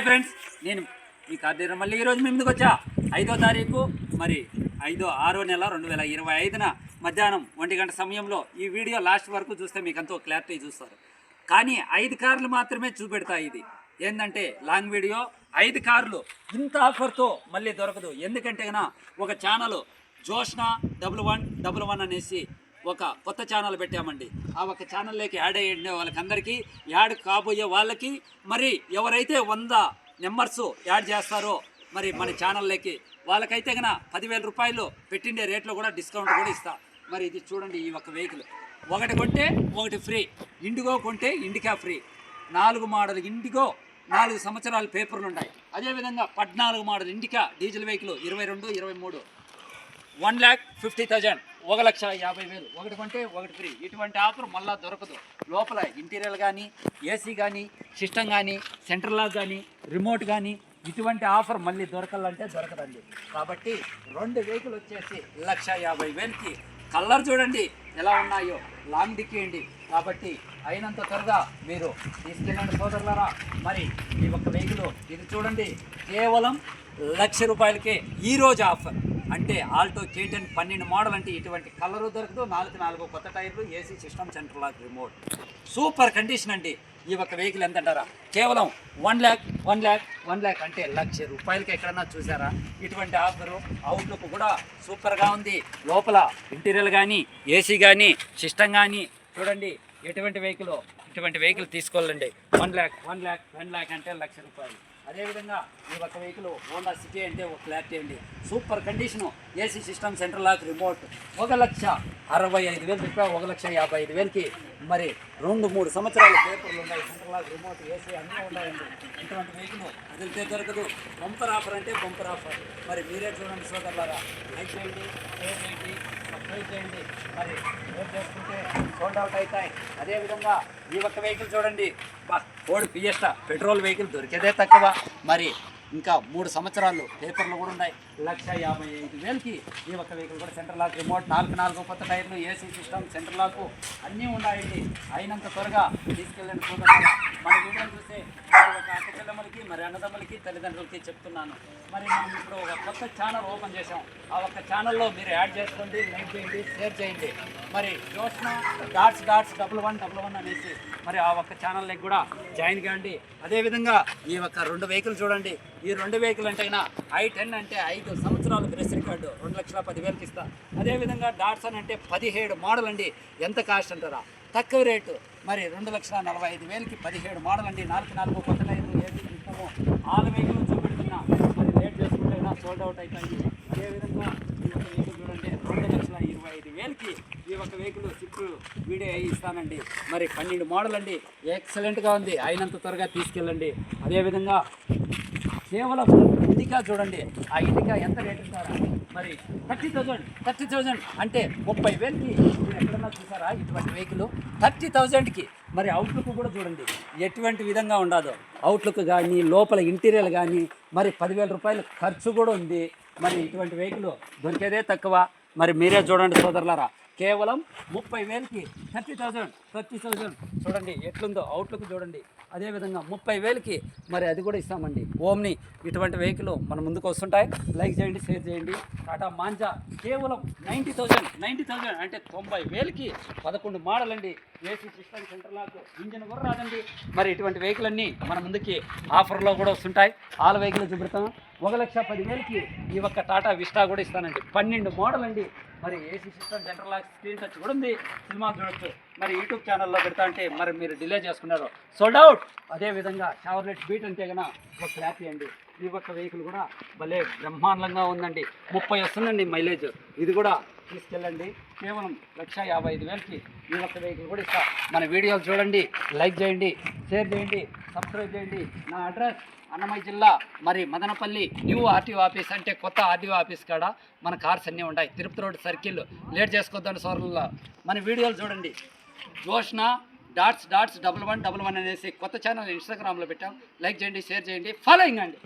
Hi friends నేను మీ కార్తీక మళ్ళీ ఈరోజు మీ ముందుకు వచ్చా? ఐదో తారీఖు మరి ఐదో ఆరో నెల రెండు వేల ఇరవై ఐదున మధ్యాహ్నం ఒంటి గంట సమయంలో ఈ వీడియో లాస్ట్ వరకు చూస్తే మీకు ఎంతో క్లారిటీ చూస్తారు. కానీ ఐదు కార్లు మాత్రమే చూపెడతాయి ఇది. ఏంటంటే లాంగ్ వీడియో ఐదు కార్లు ఇంత ఆఫర్తో మళ్ళీ దొరకదు. ఎందుకంటే ఒక channel Joshna double one double one అనేసి ఒక కొత్త ఛానల్ పెట్టామండి. ఆ ఒక ఛానల్లోకి యాడ్ అయ్యండి వాళ్ళకందరికీ. యాడ్ కాబోయే వాళ్ళకి మరి ఎవరైతే వంద నెంబర్స్ యాడ్ చేస్తారో మరి మన ఛానల్లోకి వాళ్ళకైతే కనుక పదివేల రూపాయలు పెట్టిండే రేట్లో కూడా డిస్కౌంట్ కూడా ఇస్తా. మరి ఇది చూడండి ఈ ఒక వెహికల్ ఒకటి కొంటే ఒకటి ఫ్రీ ఇండిగో కొంటే ఇండికా ఫ్రీ నాలుగు మోడల్ ఇండిగో నాలుగు సంవత్సరాల పేపర్లు ఉన్నాయి. అదేవిధంగా పద్నాలుగు మోడల్ ఇండికా డీజిల్ వెహికల్ ఇరవై రెండు ఇరవై మూడు. One lakh fifty thousand. ఒక లక్ష యాభై వేలు. ఒకటి కొంటే ఒకటి ఫ్రీ. ఇటువంటి ఆఫర్ మళ్ళా దొరకదు. లోపల ఇంటీరియర్ కానీ ఏసీ కానీ సిస్టమ్ కానీ సెంట్రల్ లాక్ కానీ రిమోట్ కానీ ఇటువంటి ఆఫర్ మళ్ళీ దొరకాలంటే దొరకదండి. కాబట్టి రెండు వెహికల్ వచ్చేసి లక్ష యాభై వేలకి. కలర్ చూడండి ఎలా ఉన్నాయో. లాంగ్ దిక్కేయండి. కాబట్టి అయినంత త్వరగా మీరు తీసుకెళ్ళండి సోదరులారా. మరి ఈ ఒక్క వెహికల్ ఇది చూడండి. కేవలం లక్ష రూపాయలకే ఈ రోజు ఆఫర్. అంటే ఆల్టో కేటెన్ పన్నెండు మోడల్ అంటే ఇటువంటి కలరు దొరకదు. నాలుగు నాలుగు కొత్త టైర్లు AC system central lock remote super condition అండి. ఈ ఒక్క వెహికల్ ఎంత అంటారా కేవలం one lakh one lakh one lakh అంటే లక్ష రూపాయలకి ఎక్కడన్నా చూసారా? ఇటువంటి ఆఫరు అవుట్లుక్ కూడా సూపర్గా ఉంది. లోపల ఇంటీరియర్ కానీ ఏసీ కానీ సిస్టమ్ కానీ చూడండి ఎటువంటి వెహికల్ ఇటువంటి వెహికల్ తీసుకోవాలండి. One lakh one lakh one lakh అంటే లక్ష రూపాయలు. అదేవిధంగా ఈ ఒక వెహికల్ హోండా సిటీ అంటే ఒక క్లారిటీ అండి. Super condition AC system central lock remote ఒక లక్ష అరవై ఐదు వేలు రూపాయలు ఒక లక్ష యాభై ఐదు వేలకి. మరి రెండు మూడు సంవత్సరాల పేపర్లు ఉన్నాయి సెంట్రల్ రిమోట్ ఏసీ అన్నీ ఉన్నాయండి ఇటువంటి వెహికల్ వదిలితే దొరకదు. బంపర్ ఆఫర్ అంటే బంపర్ ఆఫర్. మరి మీరే చూడండి సోదరులారా. లైక్ చేయండి షేర్ చేయండి సబ్స్క్రైబ్ చేయండి. మరి షేర్ చేసుకుంటే సోల్డ్ అవుట్ అవుతాయి అదేవిధంగా ఈ ఒక్క వెహికల్ చూడండి. బా ఫోర్డ్ ఫియస్టా పెట్రోల్ వెహికల్ దొరికేదే తక్కువ. మరి ఇంకా మూడు సంవత్సరాలు పేపర్లు కూడా ఉన్నాయి. లక్ష యాభై ఐదు వేలకి ఈ ఒక్క వెహికల్ కూడా సెంటర్ లాక్ రిమోట్ నాలుగు నాలుగు కొత్త టైర్లు ఏసీ సిస్టమ్ సెంట్రల్ లాక్ అన్నీ ఉన్నాయండి. అయినంత త్వరగా తీసుకెళ్ళండి మన వీడియో చూస్తే ఒక అందరికీ మరి అన్నదమ్ములకి తల్లిదండ్రులకి చెప్తున్నాను. మరి మనం ఇప్పుడు ఒక కొత్త ఛానల్ ఓపెన్ చేసాం ఆ ఒక్క ఛానల్లో మీరు యాడ్ చేసుకోండి లైక్ చేయండి షేర్ చేయండి. మరి Joshna dots dots double one double one అనేసి మరి ఆ ఒక్క ఛానల్కి కూడా జాయిన్ కాండి అదేవిధంగా ఈ ఒక్క రెండు వెహికల్ చూడండి. ఈ రెండు వెహికల్ అంటే ఐ టెన్ అంటే ఐదు సంవత్సరాలు ప్రెస్ రికార్డు రెండు లక్షల పదివేలకి ఇస్తా. అదేవిధంగా డాట్సన్ అంటే పదిహేడు మోడల్ అండి. ఎంత కాస్ట్ అంటారా? తక్కువ రేటు. మరి రెండు లక్షల నలభై ఐదు వేలకి పదిహేడు మోడల్ అండి నాలుగు నాలుగు కొత్త టైర్లు ఏది ఇస్తామో ఆరు వెహికల్ చూపెడుతున్నా. మరి లేట్ చేసుకుంటే సోల్డ్ అవుట్ అవుతాయి అదేవిధంగా ఈ యొక్క వెహికల్ చూడండి. రెండు లక్షల ఇరవై ఐదు వేలకి ఈ యొక్క వెహికల్ సిప్ వీడియో అయ్యి ఇస్తానండి. మరి పన్నెండు మోడల్ అండి ఎక్సలెంట్గా ఉంది. అయినంత త్వరగా తీసుకెళ్ళండి. అదేవిధంగా కేవలం ఇండికా చూడండి. ఆ ఇండికా ఎంత రేటు ఇస్తారా? మరి థర్టీ థౌజండ్ థర్టీ థౌజండ్ అంటే ముప్పై వేలకి మీరు ఎక్కడన్నా చూసారా? ఇటువంటి వెహికల్ థర్టీ థౌజండ్కి మరి అవుట్లుక్ కూడా చూడండి. ఎటువంటి విధంగా ఉండదు అవుట్లుక్ కానీ లోపల ఇంటీరియర్ కానీ మరి పదివేల రూపాయలు ఖర్చు కూడా ఉంది. మరి ఇటువంటి వెహికల్ దొరికేదే తక్కువ. మరి మీరే చూడండి సోదరులారా. కేవలం ముప్పై వేలకి థర్టీ థౌజండ్ థర్టీ థౌజండ్ చూడండి. ఎట్లుందో అవుట్లుక్ చూడండి. అదేవిధంగా ముప్పై వేలకి మరి అది కూడా ఇస్తామండి. ఓమ్ని ఇటువంటి వెహికల్ మన ముందుకు వస్తుంటాయి. లైక్ చేయండి షేర్ చేయండి. టాటా మాంజా కేవలం నైంటీ థౌజండ్ నైంటీ థౌజండ్ అంటే తొంభై వేలకి పదకొండు మోడల్ అండి AC system centre lock engine కూడా రాదండి. మరి ఇటువంటి వెహికల్ అన్నీ మన ముందుకి ఆఫర్లో కూడా వస్తుంటాయి. ఆల్ వెహికల్ చూపెడతాం ఒక లక్ష పదివేలకి ఈ ఒక్క టాటా విస్టా కూడా ఇస్తానండి. పన్నెండు మోడల్ అండి మరి AC system centre lock screen touch కూడా ఉంది. సినిమా చూడొచ్చు. మరి యూట్యూబ్ ఛానల్లో పెడతా అంటే మరి మీరు డిలే చేసుకున్నారు. సోల్డ్ అవుట్ అదేవిధంగా షవర్లెట్ బీట్ అంటే కన్నా ఒక హ్యాపీ అండి ఈ ఒక్క వెహికల్ కూడా భలే బ్రహ్మాండంగా ఉందండి. ముప్పై వస్తుందండి మైలేజ్ ఇది కూడా తీసుకెళ్ళండి. కేవలం లక్ష యాభై ఐదు వేలకి ఈ ఒక్క వెహికల్ కూడా ఇస్తా. మన వీడియోలు చూడండి లైక్ చేయండి షేర్ చేయండి. సబ్స్క్రైబ్ చేయండి. నా అడ్రస్ అన్నమయ్య జిల్లా మరి మదనపల్లి న్యూ ఆర్టీఓ ఆఫీస్ అంటే కొత్త ఆర్టీఓ ఆఫీస్ కాడ మన కార్స్ అన్నీ ఉంటాయి తిరుపతి రోడ్ సర్కిల్ లేట్ చేసుకోవద్దండి సోర్లలో మన వీడియోలు చూడండి. Joshna dots dots double one double one అనేసి కొత్త ఛానల్ ఇన్స్టాగ్రామ్లో పెట్టాం. లైక్ చేయండి షేర్ చేయండి. ఫాలోయింగ్ అండి.